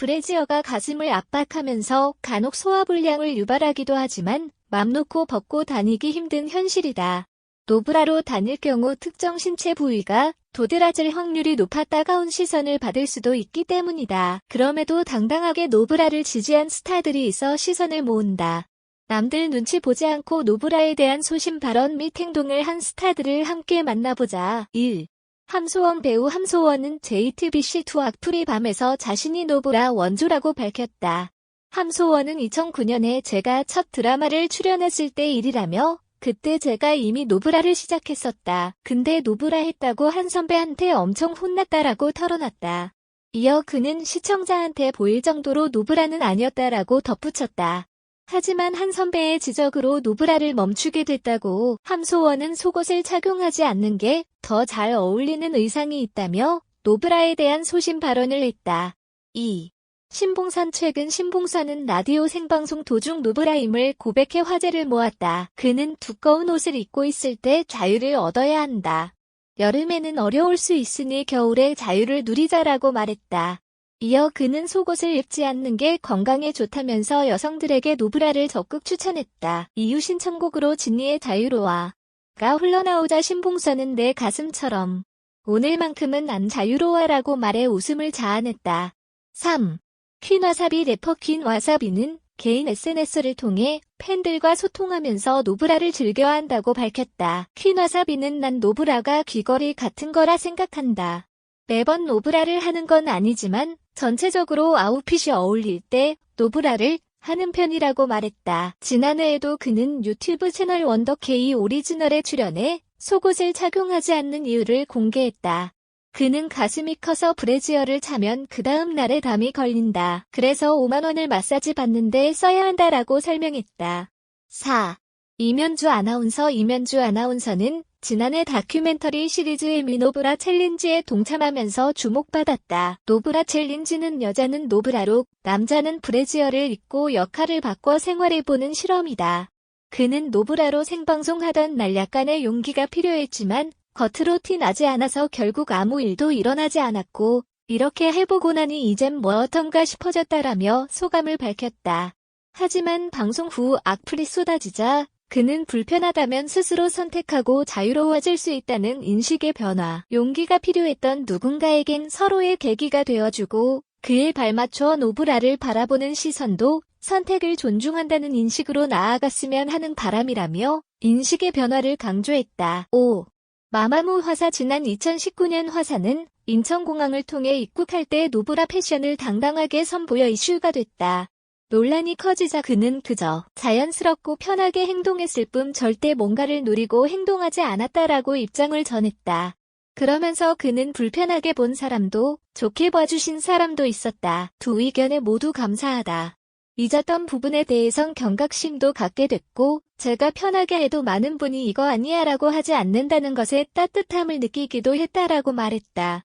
브래지어가 가슴을 압박하면서 간혹 소화불량을 유발하기도 하지만 맘 놓고 벗고 다니기 힘든 현실이다. 노브라로 다닐 경우 특정 신체 부위가 도드라질 확률이 높아 따가운 시선을 받을 수도 있기 때문이다. 그럼에도 당당하게 노브라를 지지한 스타들이 있어 시선을 모은다. 남들 눈치 보지 않고 노브라에 대한 소신 발언 및 행동을 한 스타들을 함께 만나보자. 1. 함소원 배우 함소원은 JTBC2 악플이 밤에서 자신이 노브라 원조라고 밝혔다. 함소원은 2009년에 제가 첫 드라마를 출연했을 때 일이라며 그때 제가 이미 노브라를 시작했었다. 근데 노브라 했다고 한 선배한테 엄청 혼났다라고 털어놨다. 이어 그는 시청자한테 보일 정도로 노브라는 아니었다라고 덧붙였다. 하지만 한 선배의 지적으로 노브라를 멈추게 됐다고 함소원은 속옷을 착용하지 않는 게 더 잘 어울리는 의상이 있다며 노브라에 대한 소신 발언을 했다. 2. 신봉선 최근 신봉선은 라디오 생방송 도중 노브라임을 고백해 화제를 모았다. 그는 두꺼운 옷을 입고 있을 때 자유를 얻어야 한다. 여름에는 어려울 수 있으니 겨울에 자유를 누리자라고 말했다. 이어 그는 속옷을 입지 않는 게 건강에 좋다면서 여성들에게 노브라를 적극 추천했다. 이유 신청곡으로 진니의 자유로와 가 흘러나오자 신봉선은 내 가슴처럼 오늘만큼은 난 자유로워라고 말해 웃음을 자아냈다. 3. 퀸와사비 래퍼 퀸와사비는 개인 SNS를 통해 팬들과 소통하면서 노브라를 즐겨한다고 밝혔다. 퀸와사비는 난 노브라가 귀걸이 같은 거라 생각한다. 매번 노브라를 하는 건 아니지만 전체적으로 아웃핏이 어울릴 때 노브라를 하는 편이라고 말했다. 지난해에도 그는 유튜브 채널 원더케이 오리지널에 출연해 속옷을 착용하지 않는 이유를 공개했다. 그는 가슴이 커서 브래지어를 차면 그 다음 날에 담이 걸린다. 그래서 5만원을 마사지 받는데 써야 한다라고 설명했다. 4. 이면주 아나운서 이면주 아나운서는 지난해 다큐멘터리 시리즈의 미노브라 챌린지에 동참하면서 주목받았다. 노브라 챌린지는 여자는 노브라로 남자는 브래지어를 입고 역할을 바꿔 생활해보는 실험이다. 그는 노브라로 생방송하던 날 약간의 용기가 필요했지만 겉으로 티 나지 않아서 결국 아무 일도 일어나지 않았고 이렇게 해보고 나니 이젠 뭐 어떤가 싶어졌다라며 소감을 밝혔다. 하지만 방송 후 악플이 쏟아지자 그는 불편하다면 스스로 선택하고 자유로워질 수 있다는 인식의 변화, 용기가 필요했던 누군가에겐 서로의 계기가 되어주고 그에 발맞춰 노브라를 바라보는 시선도 선택을 존중한다는 인식으로 나아갔으면 하는 바람이라며 인식의 변화를 강조했다. 5. 마마무 화사 지난 2019년 화사는 인천공항을 통해 입국할 때 노브라 패션을 당당하게 선보여 이슈가 됐다. 논란이 커지자 그는 그저 자연스럽고 편하게 행동했을 뿐 절대 뭔가를 노리고 행동하지 않았다라고 입장을 전했다. 그러면서 그는 불편하게 본 사람도 좋게 봐주신 사람도 있었다. 두 의견에 모두 감사하다. 잊었던 부분에 대해선 경각심도 갖게 됐고 제가 편하게 해도 많은 분이 이거 아니야 라고 하지 않는다는 것에 따뜻함을 느끼기도 했다라고 말했다.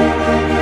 Música